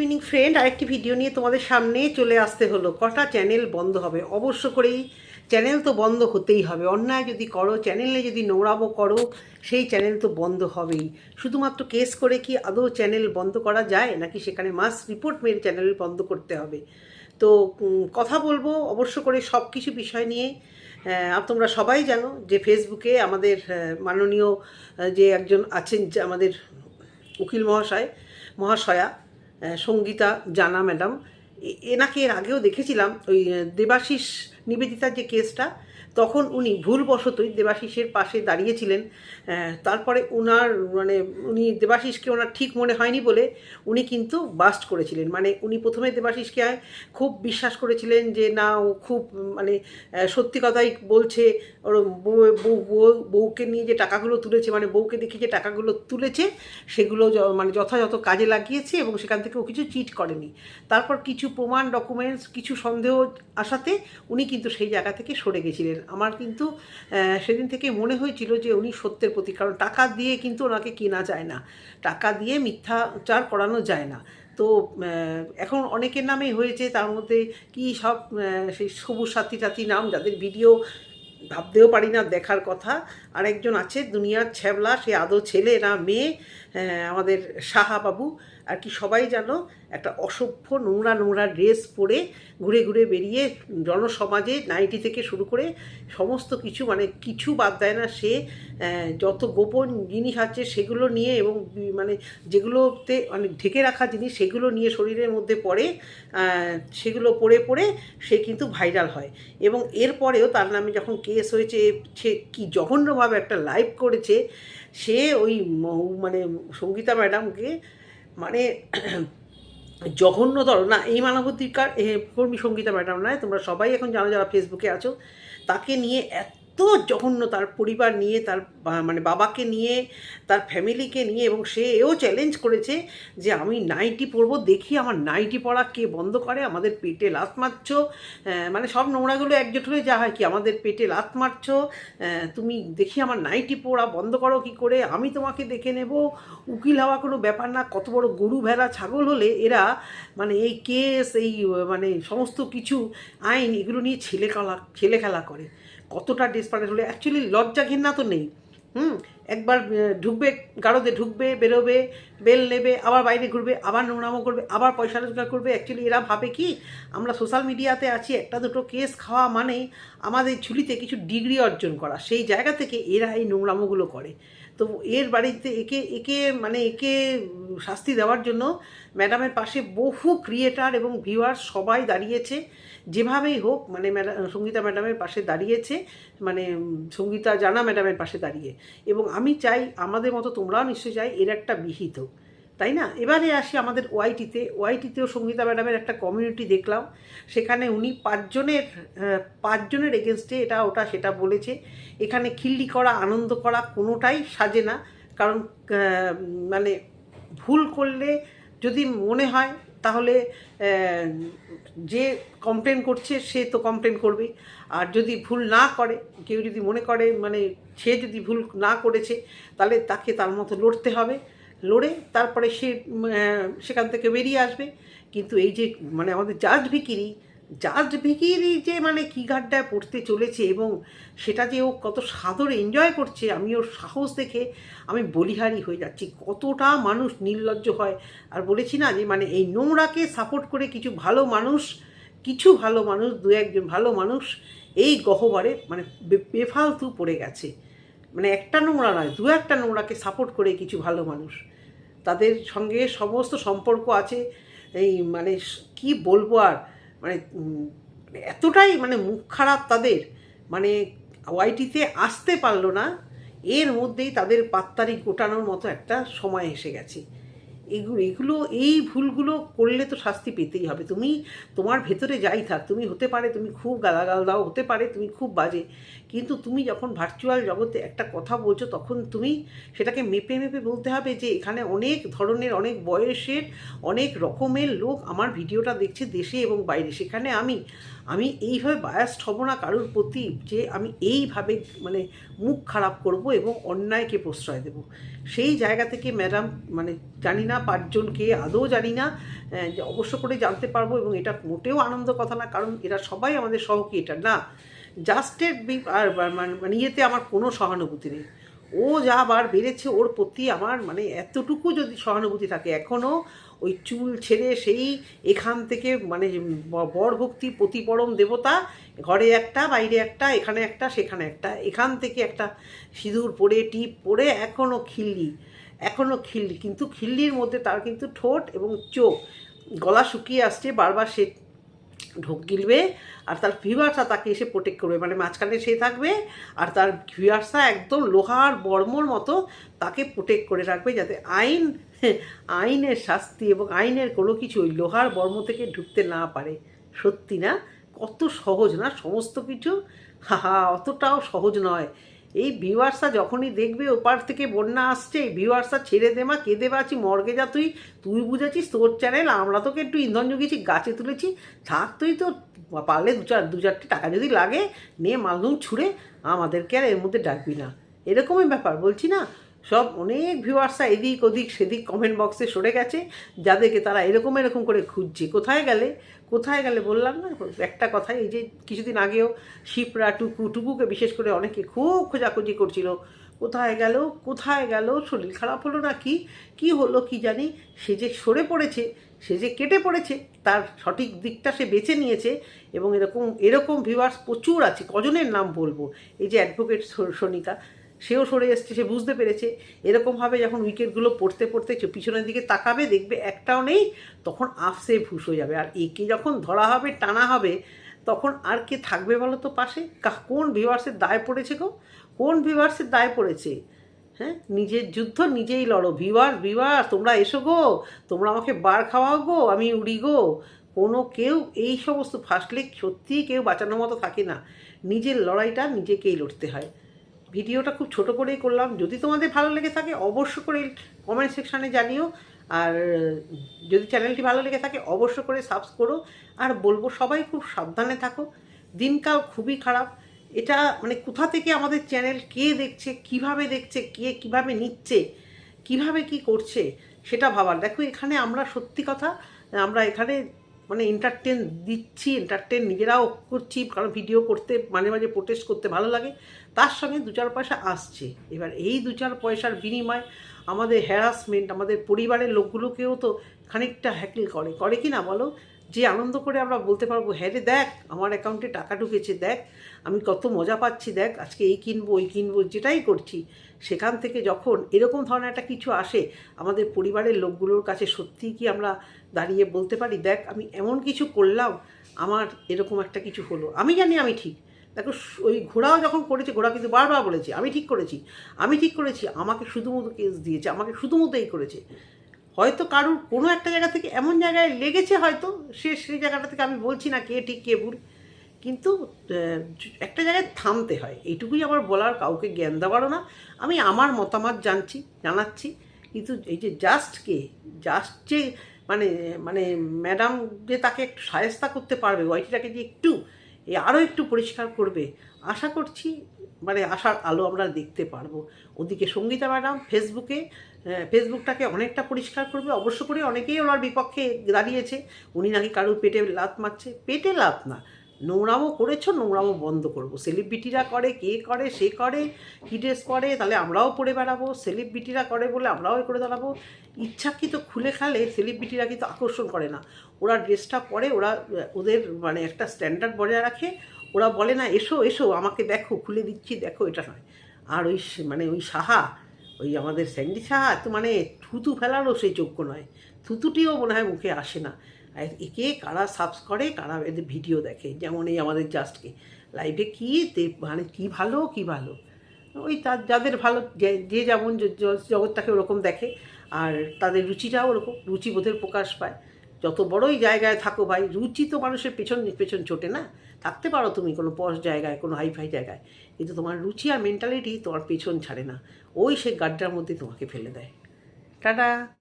Evening friend আরেকটি video নিয়ে তোমাদের সামনে চলে আসতে হলো। কটা চ্যানেল বন্ধ হবে? অবশ্য করেই চ্যানেল তো বন্ধ হতেই হবে। অন্যায় যদি করো চ্যানেলে যদি নোংরামো করো, সেই চ্যানেল তো বন্ধ হবেই। শুধুমাত্র কেস করে কি আদৌ চ্যানেল বন্ধ করা যায়? নাকি সেখানে মাস রিপোর্ট মেরে চ্যানেল বন্ধ করতে হবে? তো কথা বলব। অবশ্য করে সব কিছু বিষয় নিয়ে আর তোমরা সবাই জানো যে ফেসবুকে আমাদের মাননীয় যে একজন আছেন আমাদের উকিল মহাশয়, মহাশয়া সঙ্গীতা জানা ম্যাডাম। এনাকে এর আগেও দেখেছিলাম ওই দেবাশিস নিবেদিতার যে কেসটা তখন উনি ভুলবশতই দেবাশিসের পাশে দাঁড়িয়েছিলেন। তারপরে ওনার মানে উনি দেবাশিসকে ওনার ঠিক মনে হয়নি বলে উনি কিন্তু বাস্ট করেছিলেন। মানে উনি প্রথমে দেবাশিসকে খুব বিশ্বাস করেছিলেন যে না, ও খুব মানে সত্যি কথাই বলছে, ওর বউ- বউ- বউ- বউকে নিয়ে যে টাকাগুলো তুলেছে মানে বউকে দেখে যে টাকাগুলো তুলেছে, সেগুলো মানে যথাযথ কাজে লাগিয়েছে এবং সেখান থেকে ও কিছু চিট করেনি। তারপর কিছু প্রমাণ ডকুমেন্টস কিছু সন্দেহ আসাতে উনি কিন্তু সেই জায়গা থেকে সরে গেছিলেন। আমার কিন্তু সেদিন থেকে মনে হয়েছিল যে উনি সত্যের প্রতি কারণ টাকা দিয়ে কিন্তু ওনাকে কেনা যায় না। টাকা দিয়ে মিথ্যাচার করানো যায় না। তো এখন অনেকের নামেই হয়েছে, তার মধ্যে কি সব সেই সবুজ সাথী সাথী নাম, যাদের ভিডিও ভাবতেও পারি না, দেখার কথা। আর একজন আছে, দুনিয়ার ছ্যাবলা, সে আদৌ ছেলে না মেয়ে আমাদের সাহা বাবু আর কি সবাই যেন একটা অসভ্য নোংরা নোংরা ড্রেস পরে ঘুরে ঘুরে বেরিয়ে জনসমাজে নাইটি থেকে শুরু করে সমস্ত কিছু মানে কিছু বাদ দেয় না সে যত গোপন জিনিস আছে সেগুলো নিয়ে এবং মানে যেগুলোতে মানে ঢেকে রাখা জিনিস সেগুলো নিয়ে শরীরের মধ্যে পড়ে সেগুলো পড়ে পড়ে সে কিন্তু ভাইরাল হয়। এবং এরপরেও তার নামে যখন কেস হয়েছে, সে কি জঘন্যভাবে একটা লাইভ করেছে, সে ওই মানে সঙ্গীতা ম্যাডামকে মানে জঘন্য জঘন্যতর। না, এই মানবাধিকার কর্মী সঙ্গীতা ম্যাডাম নয়, তোমরা সবাই এখন জানো যারা ফেসবুকে আছো, তাকে নিয়ে এত জঘন্য তার পরিবার নিয়ে, তার মানে বাবাকে নিয়ে, তার ফ্যামিলিকে নিয়ে এবং সে এও চ্যালেঞ্জ করেছে যে আমি নাইটি পরবো, দেখি আমার নাইটি পরা কে বন্ধ করে, আমাদের পেটে লাত মারছো। মানে সব নোংরাগুলো একজোট হয়ে যা হয় কি, আমাদের পেটে লাত মারছো। তুমি দেখি আমার নাইটি পরা, বন্ধ করো কি করে, আমি তোমাকে দেখে নেব। উকিল হওয়া কোনো ব্যাপার না, কত বড় গরু ভেড়া ছাগল হলে এরা মানে এই কেস, এই মানে সমস্ত কিছু, আইন, এগুলো নিয়ে ছেলে খেলা ছেলে খেলা করে। কতটা ডিসপারেট হলে? অ্যাকচুয়ালি লজ্জা ঘেন্না তো নেই। হুম? একবার ঢুকবে গাড়োতে ঢুকবে, বেরোবে, বেল নেবে, আবার বাইরে ঘুরবে, আবার নোংরামো করবে, আবার পয়সা রোজগার করবে। অ্যাকচুয়ালি এরা ভাবে কি, আমরা সোশ্যাল মিডিয়াতে আছি, একটা দুটো কেস খাওয়া মানেই আমাদের ঝুলিতে কিছু ডিগ্রি অর্জন করা। সেই জায়গা থেকে এরা এই নোংরামোগুলো করে। তো এর বাড়িতে একে একে মানে একে শাস্তি দেওয়ার জন্য ম্যাডামের পাশে বহু ক্রিয়েটার এবং ভিউয়ার সবাই দাঁড়িয়েছে। যেভাবেই হোক মানে ম্যাডাম সঙ্গীতা ম্যাডামের পাশে দাঁড়িয়েছে মানে সঙ্গীতা জানা ম্যাডামের পাশে দাঁড়িয়ে। এবং আমি চাই, আমাদের মতো তোমরাও নিশ্চয়ই চাই, এর একটা বিহিত। তাই না? এবারে আসি আমাদের ওয়াইটিতে ওয়াইটিতেও সঙ্গীতা ম্যাডামের একটা কমিউনিটি দেখলাম। সেখানে উনি পাঁচজনের পাঁচজনের এগেনস্টে এটা, ওটা, সেটা বলেছে। এখানে খিল্লি করা, আনন্দ করা কোনোটাই সাজে না। কারণ মানে ভুল করলে যদি মনে হয়, তাহলে যে কমপ্লেন করছে, সে তো কমপ্লেন করবেই আর যদি ভুল না করে, কেউ যদি মনে করে মানে সে যদি ভুল না করেছে, তাহলে তাকে তার মতো লড়তে হবে। লড়ে, তারপরে সে সেখান থেকে বেরিয়ে আসবে। কিন্তু এই যে মানে আমাদের জাজ ভিকিরি জাজ ভিকিরি যে মানে কী গাড্ডায় পড়তে চলেছে এবং সেটা যে ও কত সাদরে এনজয় করছে, আমি ওর সাহস দেখে আমি বলিহারি হয়ে যাচ্ছি। কতটা মানুষ নির্লজ্জ হয়। আর বলেছি না যে মানে এই নোংরাকে সাপোর্ট করে কিছু ভালো মানুষ, কিছু ভালো মানুষ, দু একজন ভালো মানুষ, এই গহ্বরে মানে বেফালতু পড়ে গেছে। মানে একটা নোংরা নয়, দু একটা নোংরাকে সাপোর্ট করে কিছু ভালো মানুষ। তাদের সঙ্গে সমস্ত সম্পর্ক আছে। এই মানে কি বলব আর? মানে এতটাই মানে মুখ খারাপ তাদের। মানে ওয়াইটিতে আসতে পারল না। এর মধ্যেই তাদের পাত্তারি গোটানোর মতো একটা সময় এসে গেছে। এগুলো এগুলো, এই ভুলগুলো করলে তো শাস্তি পেতেই হবে। তুমি তোমার ভেতরে যাই থাক, তুমি হতে পারে, তুমি খুব গালাগাল দাও, হতে পারে, তুমি খুব বাজে। কিন্তু তুমি যখন ভার্চুয়াল জগতে একটা কথা বলছো, তখন তুমি সেটাকে মেপে মেপে বলতে হবে যে, এখানে অনেক ধরনের, অনেক বয়সের, অনেক রকমের লোক আমার ভিডিওটা দেখছে দেশে এবং বাইরে। সেখানে আমি আমি এইভাবে বায়াস্ট হব না কারোর প্রতি যে আমি এইভাবে মানে মুখ খারাপ করব এবং অন্যায়কে প্রশ্রয় দেব। সেই জায়গা থেকে ম্যাডাম মানে জানি না পাঁচজনকে আদৌ জানি না যে অবশ্য করে জানতে পারব এবং এটা মোটেও আনন্দ কথা না, কারণ এরা সবাই আমাদের সহকি এটা না। জাস্টের মানে ইয়েতে আমার কোনো সহানুভূতি নেই। ও যা বার বেড়েছে, ওর প্রতি আমার মানে এতটুকু যদি সহানুভূতি থাকে এখনও ওই চুল ছেড়ে সেই এখান থেকে মানে বর ভক্তি প্রতিপরম দেবতা, ঘরে একটা, বাইরে একটা, এখানে একটা, সেখানে একটা, এখান থেকে একটা সিঁদুর পরে, টিপ পরে এখনও খিল্লি এখনও খিল্লি, কিন্তু খিল্লির মধ্যে তার কিন্তু ঠোঁট এবং চোখ গলা শুকিয়ে আসছে, বারবার সে ঢোক গিলবে আর তার ভিউয়ার্সরা তাকে এসে প্রোটেক্ট করবে। মানে মাঝখানে সে থাকবে আর তার ভিউয়ার্সরা একদম লোহার বর্মর মতো তাকে প্রোটেক্ট করে রাখবে যাতে আইন, আইনের শাস্তি এবং আইনের কোনো কিছু ওই লোহার বর্ম থেকে ঢুকতে না পারে। সত্যি না? কত সহজ না? সমস্ত কিছু? হা, অতটাও সহজ নয়। এই ভিউয়ার্সরা যখনই দেখবে ওপার থেকে বন্যা আসছে, এই ভিউয়ার্সরা ছেড়ে দে মা কেঁদে বাঁচি মর্গে যা তুই তুই বুঝেছিস তোর চ্যানেল আমরা তোকে একটু ইন্ধন জুগিয়েছি, গাছে তুলেছি, থাক তুই তো পারলে দু চার, দু চারটে টাকা যদি লাগে নিয়ে মালদুম ছুঁড়ে, আমাদেরকে আর এর মধ্যে ডাকবি না। এরকমই ব্যাপার, বলছি না? সব অনেক ভিউয়ার্সরা এদিক ওদিক, সেদিক কমেন্ট বক্সে সরে গেছে। যাদেরকে তারা এরকম এরকম করে খুঁজছে, কোথায় গেলে কোথায় গেলে বললাম না, একটা কথা এই যে কিছুদিন আগেও শিপরা টুকু টুকুকে বিশেষ করে অনেকে খুব খোঁজাখুঁজি করছিল, কোথায় গেল কোথায় গেল, শরীর খারাপ হলো না কি কি হলো কি জানি, সে যে সরে পড়েছে, সে যে কেটে পড়েছে, তার সঠিক দিকটা সে বেছে নিয়েছে এবং এরকম এরকম ভিউয়ার্স প্রচুর আছে, কজনের নাম বলব? এই যে অ্যাডভোকেট সনিকা সেও সরে এসছে, সে বুঝতে পেরেছে। এরকমভাবে যখন উইকেটগুলো পড়তে পড়তে পিছনের দিকে তাকাবে, দেখবে একটাও নেই, তখন আফসে ভুস হয়ে যাবে। আর একে যখন ধরা হবে, টানা হবে, তখন আর কে থাকবে বলো তো পাশে? কোন ভিভার্সের দায় পড়েছে গো? কোন ভিভার্সের দায় পড়েছে? হ্যাঁ? নিজের যুদ্ধ, নিজেই লড়ো। ভিউয়ার ভিউয়ার তোমরা এসো গো। তোমরা আমাকে বার খাওয়াও গো, আমি উড়ি গো। কোনো কেউ এই সমস্ত ফাসলে সত্যিই কেউ বাঁচানোর মতো থাকে না। নিজের লড়াইটা নিজেকেই লড়তে হয়। ভিডিওটা খুব ছোট করেই করলাম। যদি তোমাদের ভালো লেগে থাকে অবশ্য করে কমেন্ট সেকশানে জানিও। আর যদি চ্যানেলটি ভালো লেগে থাকে অবশ্য করে সাবস্ক্রাইব করো। আর বলব, সবাই খুব সাবধানে থাকো। দিনকাল খুবই খারাপ। এটা মানে কোথা থেকে আমাদের চ্যানেল কে দেখছে, কীভাবে দেখছে, কে কীভাবে নিচ্ছে, কীভাবে কি করছে, সেটা ভাবার। দেখো, এখানে আমরা সত্যি কথা, আমরা এখানে মানে এন্টারটেন দিচ্ছি এন্টারটেন নিজেরাও করছি, কারণ ভিডিও করতে, মাঝে মাঝে প্রোটেস্ট করতে ভালো লাগে। তার সঙ্গে দু চার পয়সা আসছে। এবার এই দু চার পয়সার বিনিময় আমাদের হ্যারাসমেন্ট আমাদের পরিবারের লোকগুলোকেও তো খানিকটা হ্যাকল করে। করে কি না বলো? যে আনন্দ করে আমরা বলতে পারব হ্যাঁ রে, দেখ, আমার অ্যাকাউন্টে টাকা ঢুকেছে, দেখ, আমি কত মজা পাচ্ছি, দেখ, আজকে এই কিনবো, ওই কিনবো, যেটাই করছি। সেখান থেকে যখন এরকম ধরনের একটা কিছু আসে, আমাদের পরিবারের লোকগুলোর কাছে সত্যিই কি আমরা দাঁড়িয়ে বলতে পারি, দেখ, আমি এমন কিছু করলাম, আমার এরকম একটা কিছু হলো। আমি জানি আমি ঠিক। দেখো ওই ঘোড়াও যখন করেছে, ঘোড়া কিন্তু বারবার বলেছে, আমি ঠিক করেছি, আমি ঠিক করেছি, আমাকে শুধুমতো কেস দিয়েছে, আমাকে শুধুমতো এই করেছে। হয়তো কারুর কোনো একটা জায়গা থেকে এমন জায়গায় লেগেছে হয়তো, সে সেই জায়গাটা থেকে আমি বলছি না কে ঠিক কে ভুল। কিন্তু একটা জায়গায় থামতে হয়। এইটুকুই আমার বলার, কাউকে জ্ঞান দেওয়ারও না। আমি আমার মতামত জানছি, জানাচ্ছি। কিন্তু এই যে জাস্ট কে জাস্ট যে মানে মানে ম্যাডাম যে তাকে একটু সায়স্তা করতে পারবে, ওয়াইটিটাকে যে একটু আরও একটু পরিষ্কার করবে, আশা করছি মানে আশার আলো আমরা দেখতে পারব। ওদিকে সঙ্গীতা ম্যাডাম ফেসবুকে ফেসবুকটাকে অনেকটা পরিষ্কার করবে। অবশ্য করে অনেকেই ওনার বিপক্ষে দাঁড়িয়েছে। উনি নাকি কারোর পেটে লাত মারছে? পেটে লাত না। নোংরামো করেছ নোংরামো বন্ধ করব। সেলিব্রিটিরা করে, কে করে, সে করে, কি ড্রেস করে তাহলে আমরাও পরে বেড়াবো। সেলিব্রিটিরা করে বলে আমরাও করে দাঁড়াবো। ইচ্ছাকৃত খুলে খালে সেলিব্রিটিরা কিন্তু আকর্ষণ করে না। ওরা ড্রেসটা পরে, ওরা ওদের মানে একটা স্ট্যান্ডার্ড বজায় রাখে। ওরা বলে, না, এসো এসো, আমাকে দেখো, খুলে দিচ্ছি, দেখো, এটা নয়। আর ওই মানে ওই সাহা, ওই আমাদের স্যান্ডি সাহা তো মানে থুতু ফেলারও সেই যোগ্য নয়। থুতুটিও মনে হয় মুখে আসে না। একে কারা সাবস করে, কারা এদের ভিডিও দেখে, যেমন এই আমাদের জাস্টকে। লাইভে কী মানে কী ভালো কী ভালো? ওই তার, যাদের ভালো, যে যেমন জগৎটাকে ওরকম দেখে, আর তাদের রুচিটাও ওরকম, রুচিবোধের প্রকাশ পায়। যত বড়ই জায়গায় থাকো ভাই, রুচি তো মানুষের পেছন পেছন ছোটে না। থাকতে পারো তুমি কোনো পশ জায়গায়, কোনো হাইফাই জায়গায়। কিন্তু তোমার রুচি আর মেন্টালিটি তোমার পেছন ছাড়ে না। ওই সে গাড্ডার মধ্যে তোমাকে ফেলে দেয়। টাটা!